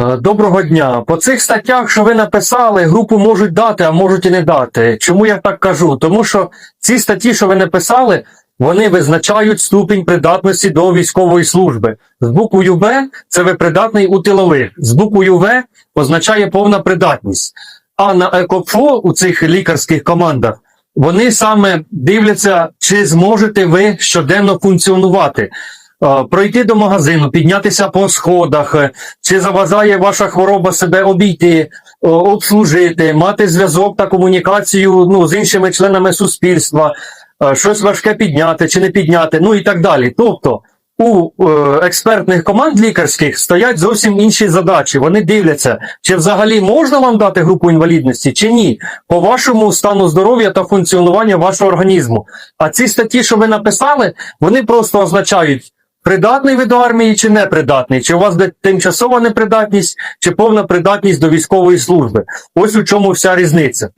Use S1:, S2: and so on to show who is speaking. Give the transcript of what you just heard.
S1: Е, Доброго дня. По цих статтях, що ви написали, групу можуть дати, а можуть і не дати. Чому я так кажу? Тому що ці статті, що ви написали, вони визначають ступінь придатності до військової служби. З буквою В це ви придатний у тилових. З буквою В означає повна придатність. А на ЕКОФО у цих лікарських командах вони саме дивляться, чи зможете ви щоденно функціонувати. Е, Пройти до магазину, піднятися по сходах, е, чи заважає ваша хвороба себе обійти, обслужити, мати зв'язок та комунікацію ну, з іншими членами суспільства, е, щось важке підняти чи не підняти, ну і так далі. Тобто у е, експертних команд лікарських стоять зовсім інші задачі. Вони дивляться, чи взагалі можна вам дати групу інвалідності, чи ні, по вашому стану здоров'я та функціонування вашого організму. А ці статті, що ви написали, вони просто означають. Придатний ви до армії чи непридатний? Чи у вас тимчасова непридатність, чи повна придатність до військової служби? Ось у чому вся різниця.